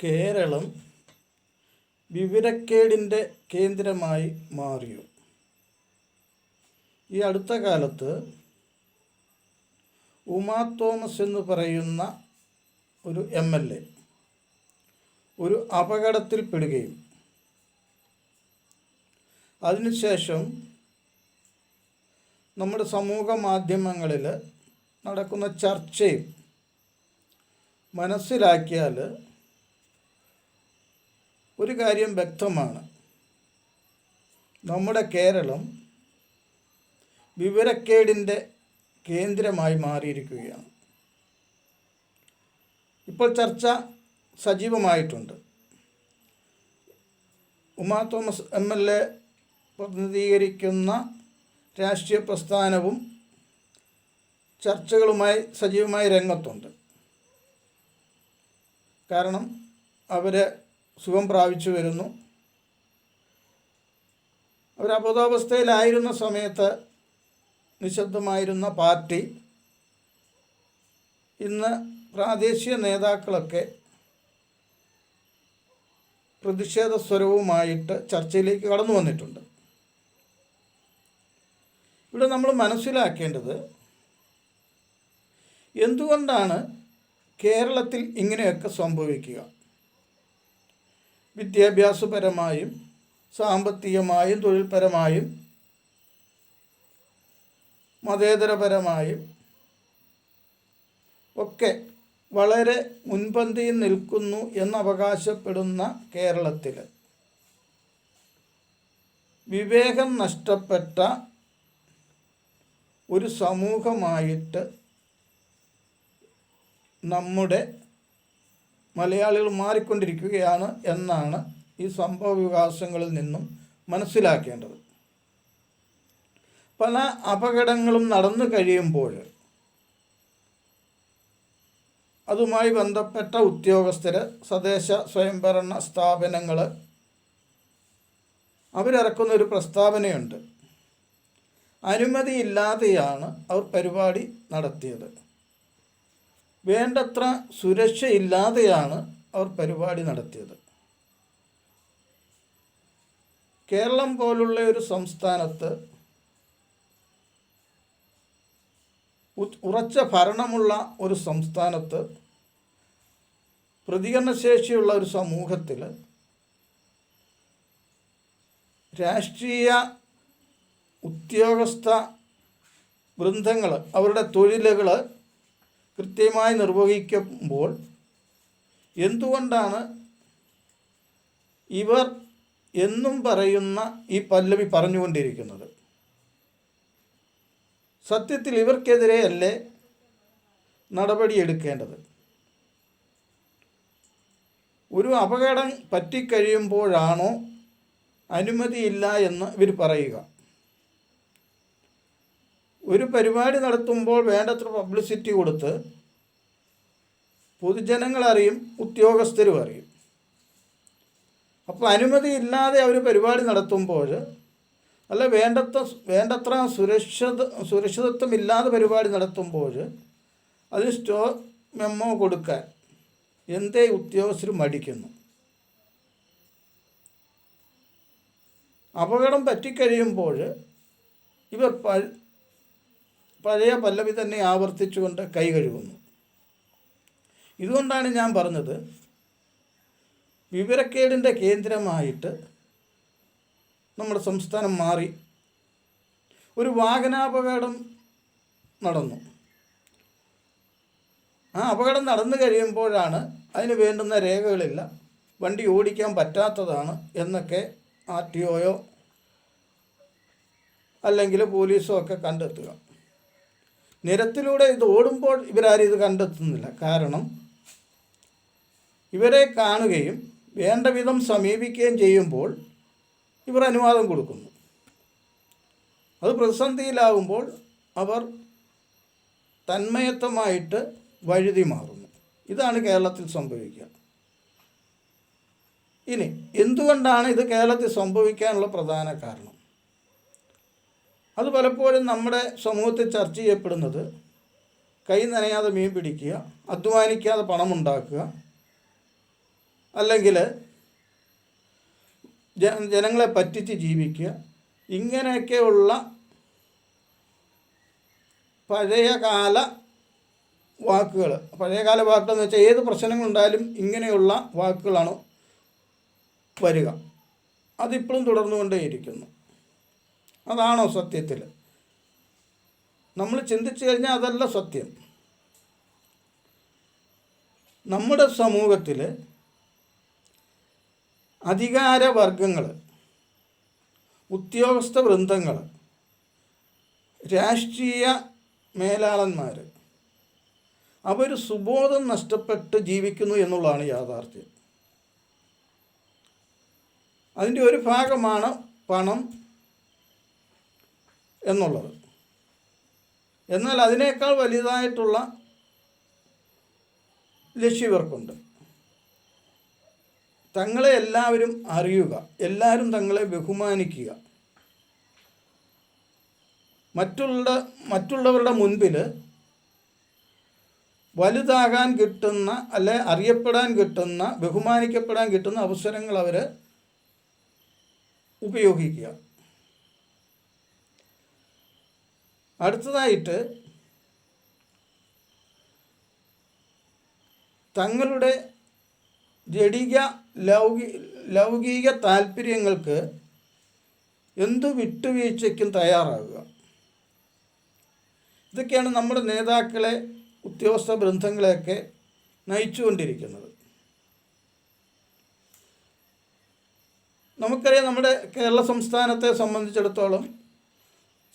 കേരളം വിവരക്കേടിന്റെ കേന്ദ്രമായി മാറിയോ? ഈ അടുത്ത കാലത്ത് ഉമാ തോമസ് എന്ന് പറയുന്ന ഒരു എം എൽ എ ഒരു അപകടത്തിൽപ്പെടുകയും അതിനുശേഷം നമ്മുടെ സമൂഹ മാധ്യമങ്ങളിൽ നടക്കുന്ന ചർച്ചയും മനസ്സിലാക്കിയാൽ ഒരു കാര്യം വ്യക്തമാണ്. നമ്മുടെ കേരളം വിവരക്കേടിന്റെ കേന്ദ്രമായി മാറിയിരിക്കുകയാണ്. ഇപ്പോൾ ചർച്ച സജീവമായിട്ടുണ്ട്. Uma Thomas M L A പ്രതിനിധീകരിക്കുന്ന രാഷ്ട്രീയ പ്രസ്ഥാനവും ചർച്ചകളുമായി സജീവമായി രംഗത്തുണ്ട്. കാരണം അവർ സുഖം പ്രാപിച്ചു വരുന്നു. അവർ അബോധാവസ്ഥയിലായിരുന്ന സമയത്ത് നിശബ്ദമായിരുന്ന പാർട്ടി ഇന്ന് പ്രാദേശിക നേതാക്കളൊക്കെ പ്രതിഷേധ സ്വരവുമായിട്ട് ചർച്ചയിലേക്ക് കടന്നു വന്നിട്ടുണ്ട്. ഇവിടെ നമ്മൾ മനസ്സിലാക്കേണ്ടത് എന്തുകൊണ്ടാണ് കേരളത്തിൽ ഇങ്ങനെയൊക്കെ സംഭവിക്കുക? വിദ്യാഭ്യാസപരമായും സാമ്പത്തികമായും തൊഴിൽപരമായും മതേതരപരമായും ഒക്കെ വളരെ മുൻപന്തിയിൽ നിൽക്കുന്നു എന്നവകാശപ്പെടുന്ന കേരളത്തിൽ വിവേകം നഷ്ടപ്പെട്ട ഒരു സമൂഹമായിട്ട് നമ്മുടെ മലയാളികൾ മാറിക്കൊണ്ടിരിക്കുകയാണ് എന്നാണ് ഈ സംഭവ വികാസങ്ങളിൽ നിന്നും മനസ്സിലാക്കേണ്ടത്. പല അപകടങ്ങളും നടന്നു കഴിയുമ്പോൾ അതുമായി ബന്ധപ്പെട്ട ഉദ്യോഗസ്ഥർ സ്വദേശ സ്വയംഭരണ സ്ഥാപനങ്ങൾ അവരിറക്കുന്ന ഒരു പ്രസ്താവനയുണ്ട്. അനുമതിയില്ലാതെയാണ് അവർ പരിപാടി നടത്തിയത്. വേണ്ടത്ര സുരക്ഷയില്ലാതെയാണ് അവർ പരിപാടി നടത്തിയത്. കേരളം പോലുള്ള ഒരു സംസ്ഥാനത്ത് ഉറച്ച ഭരണമുള്ള ഒരു സംസ്ഥാനത്ത് പ്രതികരണശേഷിയുള്ള ഒരു സമൂഹത്തിൽ രാഷ്ട്രീയ ഉദ്യോഗസ്ഥ വൃന്ദങ്ങൾ അവരുടെ തൊഴിലുകൾ കൃത്യമായി നിർവഹിക്കുമ്പോൾ എന്തുകൊണ്ടാണ് ഇവർ എന്നും പറയുന്ന ഈ പല്ലവി പറഞ്ഞുകൊണ്ടിരിക്കുന്നത്? സത്യത്തിൽ ഇവർക്കെതിരെയല്ലേ നടപടിയെടുക്കേണ്ടത് ഒരു അപകടം പറ്റിക്കഴിയുമ്പോഴാണോ അനുമതിയില്ല എന്ന് ഇവർ പറയുക. ഒരു പരിപാടി നടത്തുമ്പോൾ വേണ്ടത്ര പബ്ലിസിറ്റി കൊടുത്ത് പൊതുജനങ്ങളറിയും ഉദ്യോഗസ്ഥരും അറിയും. അപ്പോൾ അനുമതി ഇല്ലാതെ അവർ പരിപാടി നടത്തുമ്പോൾ അല്ല വേണ്ടത്ര വേണ്ടത്ര സുരക്ഷിത സുരക്ഷിതത്വം ഇല്ലാതെ പരിപാടി നടത്തുമ്പോൾ അതിന് സ്റ്റോ മെമ്മോ കൊടുക്കാൻ എന്തേ ഉദ്യോഗസ്ഥർ മടിക്കുന്നു? അപകടം പറ്റിക്കഴിയുമ്പോൾ ഇവർ പഴയ പല്ലവി തന്നെ ആവർത്തിച്ചുകൊണ്ട് കൈ കഴുകുന്നു. ഇതുകൊണ്ടാണ് ഞാൻ പറഞ്ഞത് വിവരക്കേടിന്റെ കേന്ദ്രമായിട്ട് നമ്മുടെ സംസ്ഥാനം മാറി ഒരു വാഹനാപകടം നടന്നു. ആ അപകടം നടന്നു കഴിയുമ്പോഴാണ് അതിന് വേണ്ടുന്ന രേഖകളില്ല വണ്ടി ഓടിക്കാൻ പറ്റാത്തതാണ് എന്നൊക്കെ ആർ ടി ഒയോ അല്ലെങ്കിൽ പോലീസോ ഒക്കെ കണ്ടെത്തുക. നിരത്തിലൂടെ ഇത് ഓടുമ്പോൾ ഇവരാരും ഇത് കണ്ടെത്തുന്നില്ല. കാരണം ഇവരെ കാണുകയും വേണ്ട വിധം സമീപിക്കുകയും ചെയ്യുമ്പോൾ ഇവർ അനുവാദം കൊടുക്കുന്നു. അത് പ്രതിസന്ധിയിലാകുമ്പോൾ അവർ തന്മയത്വമായിട്ട് വഴുതി മാറുന്നു. ഇതാണ് കേരളത്തിൽ സംഭവിക്കുക. ഇനി എന്തുകൊണ്ടാണ് ഇത് കേരളത്തിൽ സംഭവിക്കാനുള്ള പ്രധാന കാരണം? അത് പലപ്പോഴും നമ്മുടെ സമൂഹത്തിൽ ചർച്ച ചെയ്യപ്പെടുന്നത് കൈ നനയാതെ മീൻ പിടിക്കുക അധ്വാനിക്കാതെ പണം ഉണ്ടാക്കുക അല്ലെങ്കിൽ ജനങ്ങളെ പറ്റിച്ച് ജീവിക്കുക. ഇങ്ങനെയൊക്കെയുള്ള പഴയകാല വാക്കുകൾ പഴയകാല വാക്കുകൾ എന്ന് വെച്ചാൽ ഏത് പ്രശ്നങ്ങളുണ്ടായാലും ഇങ്ങനെയുള്ള വാക്കുകളാണ് വരിക. അതിപ്പോഴും തുടർന്നുകൊണ്ടേയിരിക്കുന്നു. അതാണോ സത്യത്തിൽ? നമ്മൾ ചിന്തിച്ചു കഴിഞ്ഞാൽ അതല്ല സത്യം. നമ്മുടെ സമൂഹത്തിൽ അധികാരവർഗങ്ങൾ ഉദ്യോഗസ്ഥ വൃന്ദങ്ങൾ രാഷ്ട്രീയ മേലാളന്മാർ അവർ സുബോധം നഷ്ടപ്പെട്ട് ജീവിക്കുന്നു എന്നുള്ളതാണ് യാഥാർത്ഥ്യം. അതിന്റെ ഒരു ഭാഗമാണ് പണം എന്നുള്ളത്. എന്നാൽ അതിനേക്കാൾ വലുതായിട്ടുള്ള ലക്ഷ്യം ഇവർക്കുണ്ട് തങ്ങളെ എല്ലാവരും അറിയുക എല്ലാവരും തങ്ങളെ ബഹുമാനിക്കുക. മറ്റുള്ള മറ്റുള്ളവരുടെ മുൻപിൽ വലുതാകാൻ കിട്ടുന്ന അല്ലെ അറിയപ്പെടാൻ കിട്ടുന്ന ബഹുമാനിക്കപ്പെടാൻ കിട്ടുന്ന അവസരങ്ങൾ അവർ ഉപയോഗിക്കുക. അടുത്തതായിട്ട് തങ്ങളുടെ ജടിക ലൗകി ലൗകിക താല്പര്യങ്ങൾക്ക് എന്തു വിട്ടുവീഴ്ചയ്ക്കും തയ്യാറാകുക. ഇതൊക്കെയാണ് നമ്മുടെ നേതാക്കളെ ഉദ്യോഗസ്ഥ ബന്ധങ്ങളെയൊക്കെ നയിച്ചുകൊണ്ടിരിക്കുന്നത്. നമുക്കറിയാം നമ്മുടെ കേരള സംസ്ഥാനത്തെ സംബന്ധിച്ചിടത്തോളം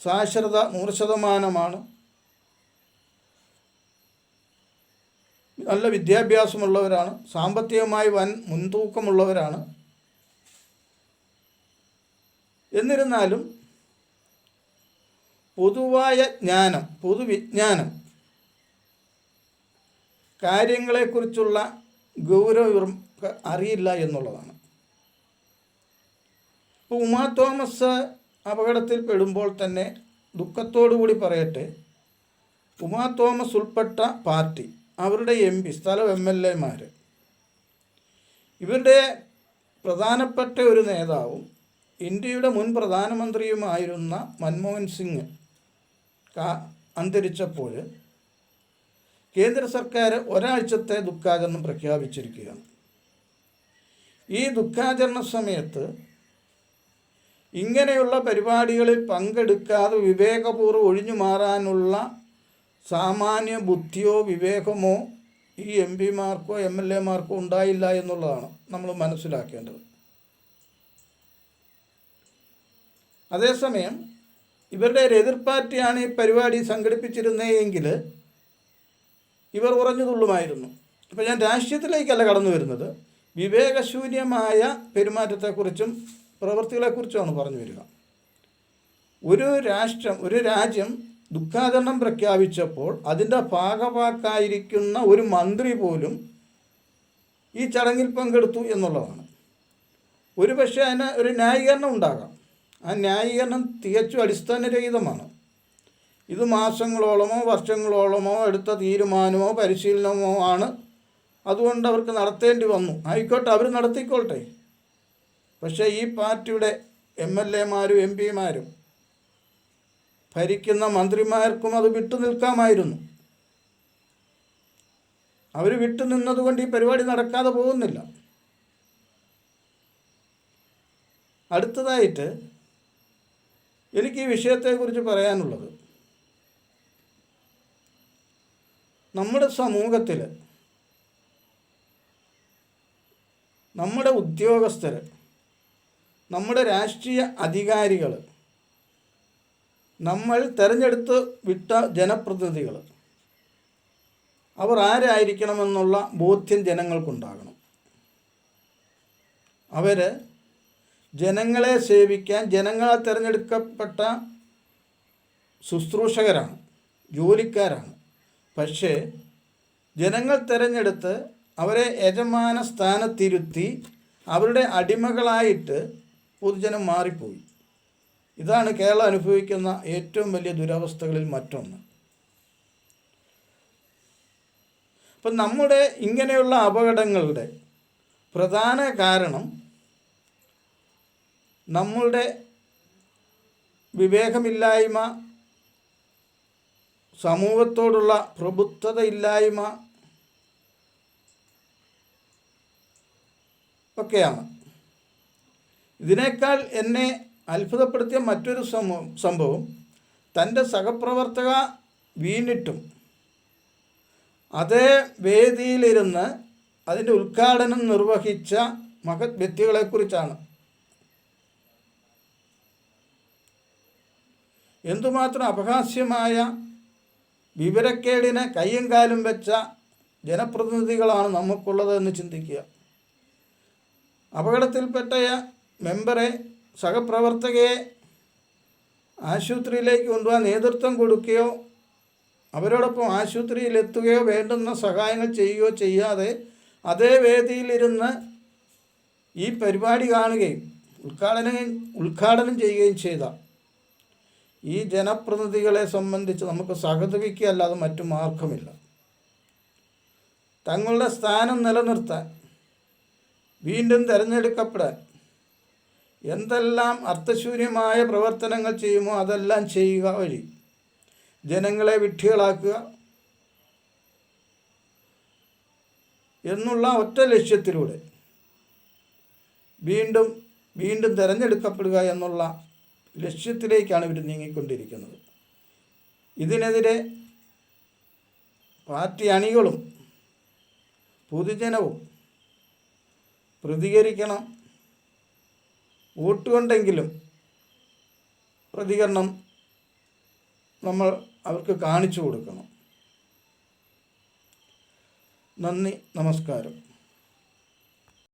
സാക്ഷരത നൂറ് ശതമാനമാണ്. നല്ല വിദ്യാഭ്യാസമുള്ളവരാണ്. സാമ്പത്തികമായി വൻ മുൻതൂക്കമുള്ളവരാണ്. എന്നിരുന്നാലും പൊതുവായ ജ്ഞാനം പൊതുവിജ്ഞാനം കാര്യങ്ങളെക്കുറിച്ചുള്ള ഗൗരവം അറിയില്ല എന്നുള്ളതാണ്. ഇപ്പോൾ ഉമാ തോമസ് അപകടത്തിൽ പെടുമ്പോൾ തന്നെ ദുഃഖത്തോടുകൂടി പറയട്ടെ. ഉമാ തോമസ് ഉൾപ്പെട്ട പാർട്ടി അവരുടെ എം പി സ്ഥലം എം എൽ എമാർ ഇവരുടെ പ്രധാനപ്പെട്ട ഒരു നേതാവും ഇന്ത്യയുടെ മുൻ പ്രധാനമന്ത്രിയുമായിരുന്ന മൻമോഹൻ സിംഗ് അന്തരിച്ചപ്പോൾ കേന്ദ്ര സർക്കാർ ഒരാഴ്ചത്തെ ദുഃഖാചരണം പ്രഖ്യാപിച്ചിരിക്കുകയാണ്. ഈ ദുഃഖാചരണ സമയത്ത് ഇങ്ങനെയുള്ള പരിപാടികളിൽ പങ്കെടുക്കാതെ വിവേകപൂർവം ഒഴിഞ്ഞു മാറാനുള്ള സാമാന്യ ബുദ്ധിയോ വിവേകമോ ഈ എം പിമാർക്കോ എം എൽ എമാർക്കോ ഉണ്ടായില്ല എന്നുള്ളതാണ് നമ്മൾ മനസ്സിലാക്കേണ്ടത്. അതേസമയം ഇവരുടെ എതിർ പാർട്ടിയാണ് ഈ പരിപാടി സംഘടിപ്പിച്ചിരുന്നതെങ്കിൽ ഇവർ ഉറഞ്ഞു തുള്ളുമായിരുന്നു. അപ്പോൾ ഞാൻ രാഷ്ട്രീയത്തിലേക്കല്ല കടന്നു വരുന്നത്. വിവേകശൂന്യമായ പെരുമാറ്റത്തെക്കുറിച്ചും പ്രവൃത്തികളെക്കുറിച്ചുമാണ് പറഞ്ഞു വരിക. ഒരു രാഷ്ട്രം ഒരു രാജ്യം ദുഃഖാചരണം പ്രഖ്യാപിച്ചപ്പോൾ അതിന്റെ ഭാഗവാക്കായിരിക്കുന്ന ഒരു മന്ത്രി പോലും ഈ ചടങ്ങിൽ പങ്കെടുത്തു എന്നുള്ളതാണ്. ഒരു പക്ഷേ അതിന് ഒരു ന്യായീകരണം ഉണ്ടാകാം. ആ ന്യായീകരണം തികച്ചും അടിസ്ഥാനരഹിതമാണ്. ഇത് മാസങ്ങളോളമോ വർഷങ്ങളോളമോ എടുത്ത തീരുമാനമോ പരിശീലനമോ ആണ്. അതുകൊണ്ട് അവർക്ക് നടത്തേണ്ടി വന്നു. ആയിക്കോട്ടെ അവർ നടത്തിക്കോട്ടെ. പക്ഷേ ഈ പാർട്ടിയുടെ എം എൽ എമാരും എം പിമാരും ഭരിക്കുന്ന മന്ത്രിമാർക്കും അത് വിട്ടു നിൽക്കാമായിരുന്നു. അവർ വിട്ടു നിന്നതുകൊണ്ട് ഈ പരിപാടി നടക്കാതെ പോകുന്നില്ല. അടുത്തതായിട്ട് എനിക്ക് ഈ വിഷയത്തെക്കുറിച്ച് പറയാനുള്ളത് നമ്മുടെ സമൂഹത്തിൽ നമ്മുടെ ഉദ്യോഗസ്ഥർ നമ്മുടെ രാഷ്ട്രീയ അധികാരികൾ നമ്മൾ തിരഞ്ഞെടുത്ത് വിട്ട ജനപ്രതിനിധികൾ അവർ ആരായിരിക്കണമെന്നുള്ള ബോധ്യം ജനങ്ങൾക്കുണ്ടാകണം. അവർ ജനങ്ങളെ സേവിക്കാൻ ജനങ്ങളെ തിരഞ്ഞെടുക്കപ്പെട്ട ശുശ്രൂഷകരാണ് ജോലിക്കാരാണ്. പക്ഷേ ജനങ്ങൾ തിരഞ്ഞെടുത്ത് അവരെ യജമാന സ്ഥാനത്തിരുത്തി അവരുടെ അടിമകളായിട്ട് പൊതുജനം മാറിപ്പോയി. ഇതാണ് കേരളം അനുഭവിക്കുന്ന ഏറ്റവും വലിയ ദുരവസ്ഥകളിൽ മറ്റൊന്ന്. അപ്പം നമ്മുടെ ഇങ്ങനെയുള്ള അപകടങ്ങളുടെ പ്രധാന കാരണം നമ്മളുടെ വിവേകമില്ലായ്മ സമൂഹത്തോടുള്ള പ്രബുദ്ധതയില്ലായ്മ ഒക്കെയാണ്. ഇതിനേക്കാൾ എന്നെ അത്ഭുതപ്പെടുത്തിയ മറ്റൊരു സംഭവം തന്റെ സഹപ്രവർത്തക വീണിട്ടും അതേ വേദിയിലിരുന്ന് അതിന്റെ ഉദ്ഘാടനം നിർവഹിച്ച മഹത് വ്യക്തികളെക്കുറിച്ചാണ്. എന്തുമാത്രം അപഹാസ്യമായ വിവരക്കേടിന് കയ്യും കാലും വെച്ച ജനപ്രതിനിധികളാണ് നമുക്കുള്ളത് എന്ന് ചിന്തിക്കുക. അപകടത്തിൽപ്പെട്ട മെമ്പറെ സഹപ്രവർത്തകയെ ആശുപത്രിയിലേക്ക് കൊണ്ടുപോകാൻ നേതൃത്വം കൊടുക്കുകയോ അവരോടൊപ്പം ആശുപത്രിയിൽ എത്തുകയോ വേണ്ടുന്ന സഹായങ്ങൾ ചെയ്യുകയോ ചെയ്യാതെ അതേ വേദിയിലിരുന്ന് ഈ പരിപാടി കാണുകയും ഉദ്ഘാടനം ഉദ്ഘാടനം ചെയ്യുകയും ചെയ്ത ഈ ജനപ്രതിനിധികളെ സംബന്ധിച്ച് നമുക്ക് സഹതപിക്കുകയല്ലാതെ മറ്റു മാർഗമില്ല. തങ്ങളുടെ സ്ഥാനം നിലനിർത്താൻ വീണ്ടും തിരഞ്ഞെടുക്കപ്പെടാൻ എന്തെല്ലാം അർത്ഥശൂന്യമായ പ്രവർത്തനങ്ങൾ ചെയ്യുമോ അതെല്ലാം ചെയ്യുക വഴി. ജനങ്ങളെ വിഡ്ഢികളാക്കുക എന്നുള്ള ഒറ്റ ലക്ഷ്യത്തിലൂടെ വീണ്ടും വീണ്ടും തിരഞ്ഞെടുക്കപ്പെടുക എന്നുള്ള ലക്ഷ്യത്തിലേക്കാണ് ഇവർ നീങ്ങിക്കൊണ്ടിരിക്കുന്നത്. ഇതിനെതിരെ പാർട്ടി അണികളും പൊതുജനവും പ്രതികരിക്കണം. വോട്ട് കൊണ്ടെങ്കിലും പ്രതികരണം നമ്മൾ അവർക്ക് കാണിച്ചു കൊടുക്കണം. നന്ദി നമസ്കാരം.